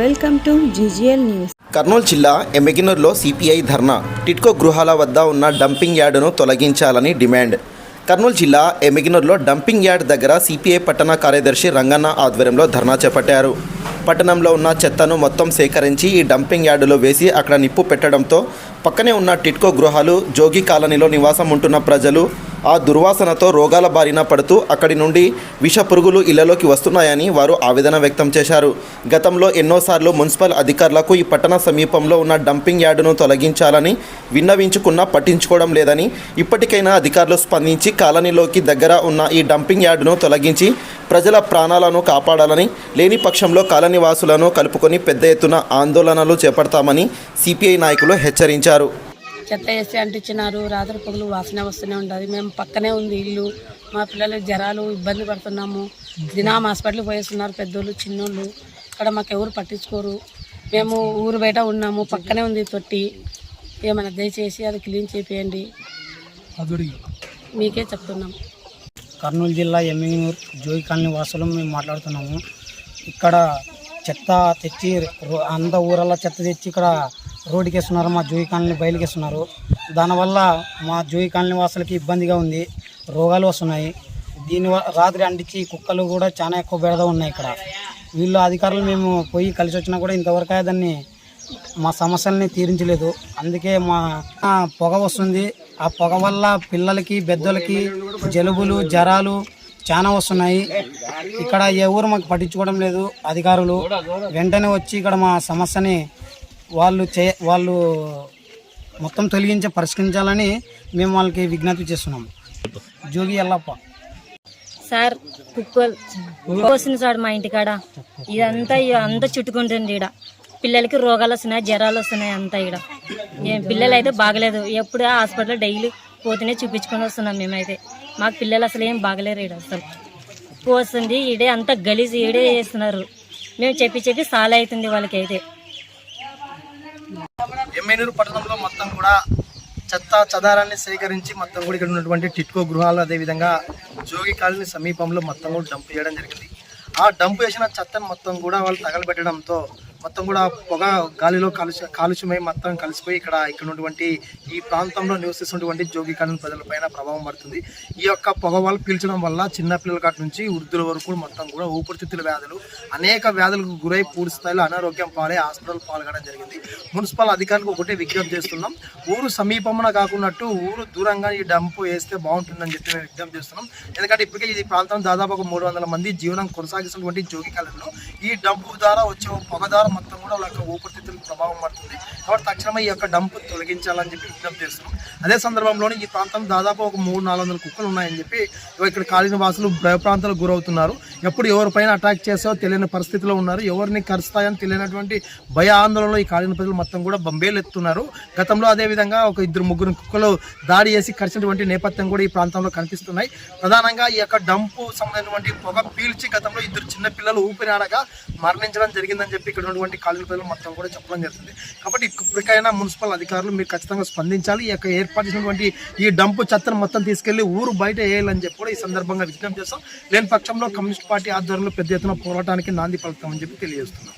Welcome to GGL news. Kurnool జిల్లా ఎమ్మెగినూర్లో CPI ధర్నా. టిట్కో గృహాల వద్ద ఉన్న డంపింగ్ యార్డును తొలగించాలని డిమాండ్. కర్నూలు జిల్లా ఎమ్మెగినూర్లో డంపింగ్ యార్డ్ దగ్గర సిపిఐ పట్టణ కార్యదర్శి రంగన్న ఆధ్వర్యంలో ధర్నా చేపట్టారు. పట్టణంలో ఉన్న చెత్తను మొత్తం సేకరించి ఈ డంపింగ్ యార్డులో వేసి అక్కడ నిప్పు పెట్టడంతో పక్కనే ఉన్న టిట్కో గృహాలు జోగి కాలనీలో నివాసం ఉంటున్న ప్రజలు ఆ దుర్వాసనతో రోగాల బారిన పడుతూ అక్కడి నుండి విష పురుగులు ఇళ్ళలోకి వస్తున్నాయని వారు ఆవేదన వ్యక్తం చేశారు. గతంలో ఎన్నోసార్లు మున్సిపల్ అధికారులకు ఈ పట్టణ సమీపంలో ఉన్న డంపింగ్ యార్డును తొలగించాలని విన్నవించుకున్నా పట్టించుకోవడం లేదని ఇప్పటికైనా అధికారులు స్పందించి కాలనీలోకి దగ్గర ఉన్న ఈ డంపింగ్ యార్డును తొలగించి ప్రజల ప్రాణాలను కాపాడాలని లేని పక్షంలో కాలనీవాసులను కలుపుకొని పెద్ద ఎత్తున ఆందోళనలు చేపడతామని సిపిఐ నాయకులు హెచ్చరించారు. చెత్త వేసి అంటించినారు? రాత్రి పగులు వాసన వస్తూనే ఉంటుంది. మేము పక్కనే ఉంది ఇల్లు. మా పిల్లలకి జ్వరాలు ఇబ్బంది పడుతున్నాము. దినాం హాస్పిటల్కి పోయేస్తున్నారు పెద్దోళ్ళు చిన్నోళ్ళు. ఇక్కడ మాకు ఎవరు పట్టించుకోరు. మేము ఊరు బయట ఉన్నాము. పక్కనే ఉంది తొట్టి. ఏమైనా దయచేసి అది క్లీన్ చేపియండి. మీకే చెప్తున్నాం. కర్నూలు జిల్లా ఎమ్మిగనూర్ జోగి కాలనీ వాసులు మేము మాట్లాడుతున్నాము. ఇక్కడ చెత్త తెచ్చి అంత ఊరల్లా చెత్త తెచ్చి ఇక్కడ రోడ్డుకి వేస్తున్నారు మా జూయి కాలనీ బయలుకి వేస్తున్నారు దానివల్ల మా జూయి కాలనీ వాసులకి ఇబ్బందిగా ఉంది రోగాలు వస్తున్నాయి. దీని రాత్రి అంటించి కుక్కలు కూడా చాలా ఎక్కువ బెడద ఉన్నాయి ఇక్కడ. వీళ్ళు అధికారులు మేము పోయి కలిసి వచ్చినా కూడా ఇంతవరకు దాన్ని మా సమస్యల్ని తీరించలేదు. అందుకే మా పొగ వస్తుంది. ఆ పొగ వల్ల పిల్లలకి పెద్దలకి జలుబులు జ్వరాలు చాలా వస్తున్నాయి. ఇక్కడ ఎవరు మాకు పట్టించుకోవడం లేదు అధికారులు. వెంటనే వచ్చి ఇక్కడ మా సమస్యని వాళ్ళు చే వాళ్ళు మొత్తం తొలగించి పరిష్కరించాలని మేము వాళ్ళకి విజ్ఞప్తి చేస్తున్నాము జోగి ఎల్లప్ప. సార్ కుక్కలు సార్ మా ఇంటికాడ ఇదంతా అంతా చుట్టుకుంటుంది ఈడ. పిల్లలకి రోగాలు వస్తున్నాయి జ్వరాలు వస్తున్నాయి అంతా ఈడ. పిల్లలు అయితే బాగలేదు ఎప్పుడు హాస్పిటల్ డైలీ పోతేనే చూపించుకొని వస్తున్నాం మేమైతే. మాకు పిల్లలు అసలు ఏం బాగలేరు ఈడ అసలు. పోస్తుంది వస్తుంది ఈడే అంతా గలీజ్ ఈడే చేస్తున్నారు. మేము చెప్పి చెప్పి సాల్ అవుతుంది వాళ్ళకైతే. ఎమ్మెనూరు పట్టణంలో మొత్తం కూడా చెత్త చెదారాన్ని సేకరించి మొత్తం కూడా ఇక్కడ ఉన్నటువంటి టిట్కో గృహాలు అదేవిధంగా జోగి కాలనీ సమీపంలో మొత్తం కూడా డంప్ చేయడం జరిగింది. ఆ డంప్ చేసిన చెత్తను మొత్తం కూడా వాళ్ళు తగలబెట్టడంతో మొత్తం కూడా పొగ గాలిలో కాలుష్య కాలుష్యమై మొత్తం కలిసిపోయి ఇక్కడ ఇక్కడ ఉన్నటువంటి ఈ ప్రాంతంలో నివసిస్తున్నటువంటి జోగి ప్రజలపైన ప్రభావం పడుతుంది. ఈ యొక్క పొగ వాళ్ళు పీల్చడం వల్ల చిన్నపిల్లల కాటి నుంచి వృద్ధుల వరకు మొత్తం కూడా ఊపిరితిత్తుల వ్యాధులు అనేక వ్యాధులకు గురై పూర్తి స్థాయిలో అనారోగ్యం పాలే హాస్పిటల్ పాల్గొనడం జరిగింది. మున్సిపల్ అధికారులకు ఒకటే విజ్ఞప్తి చేస్తున్నాం. ఊరు సమీపమున కాకున్నట్టు ఊరు దూరంగా ఈ డంప్ వేస్తే బాగుంటుందని చెప్పి మేము విజ్ఞప్తి చేస్తున్నాం. ఎందుకంటే ఇప్పటికే ఈ ప్రాంతం దాదాపు ఒక మూడు వందల మంది జీవనం కొనసాగిస్తున్నటువంటి జోగి కాలంలో ఈ డంపు ద్వారా వచ్చే పొగ ద్వారా మొత్తం కూడా వాళ్ళ యొక్క ఊపిరితిత్తులకు ప్రభావం పడుతుంది. కాబట్టి తక్షణమే ఈ యొక్క డంప్ తొలగించాలని చెప్పి విజ్ఞప్తి చేస్తున్నాం. అదే సందర్భంలోనే ఈ ప్రాంతం దాదాపు ఒక మూడు నాలుగు వందల కుక్కలు ఉన్నాయని చెప్పి ఇక్కడ కాలనీ వాసులు భయ ప్రాంతాలకు గురవుతున్నారు. ఎప్పుడు ఎవరిపైన అటాక్ చేస్తావో తెలియని పరిస్థితిలో ఉన్నారు. ఎవరిని కరుస్తాయని తెలియనటువంటి భయ ఆందోళనలో ఈ కాలిన ప్రజలు మొత్తం కూడా బంబేలు ఎత్తున్నారు గతంలో అదే విధంగా ఒక ఇద్దరు ముగ్గురు కుక్కలు దాడి చేసి కరిచినటువంటి నేపథ్యం కూడా ఈ ప్రాంతంలో కనిపిస్తున్నాయి. ప్రధానంగా ఈ యొక్క డంపు సంబంధించినటువంటి పొగ పీల్చి గతంలో ఇద్దరు చిన్న పిల్లలు ఊపిరాడగా మరణించడం జరిగిందని చెప్పి ఇక్కడ ఉన్నటువంటి కాలనీ ప్రజలు మొత్తం కూడా చెప్పడం జరుగుతుంది. కాబట్టి ఇప్పటికైనా మున్సిపల్ అధికారులు మీరు ఖచ్చితంగా స్పందించాలి. ఈ యొక్క ఏర్పాటు చేసినటువంటి ఈ డంపు చెత్తను మొత్తం తీసుకెళ్ళి ఊరు బయట వేయాలని చెప్పి కూడా ఈ సందర్భంగా విజ్ఞప్తి చేస్తాం. లేని పక్షంలో కమ్యూనిస్ట్ పార్టీ ఆధ్వర్యంలో పెద్ద ఎత్తున పోరాటానికి నాంది పలుకుతామని చెప్పి తెలియజేస్తున్నాం.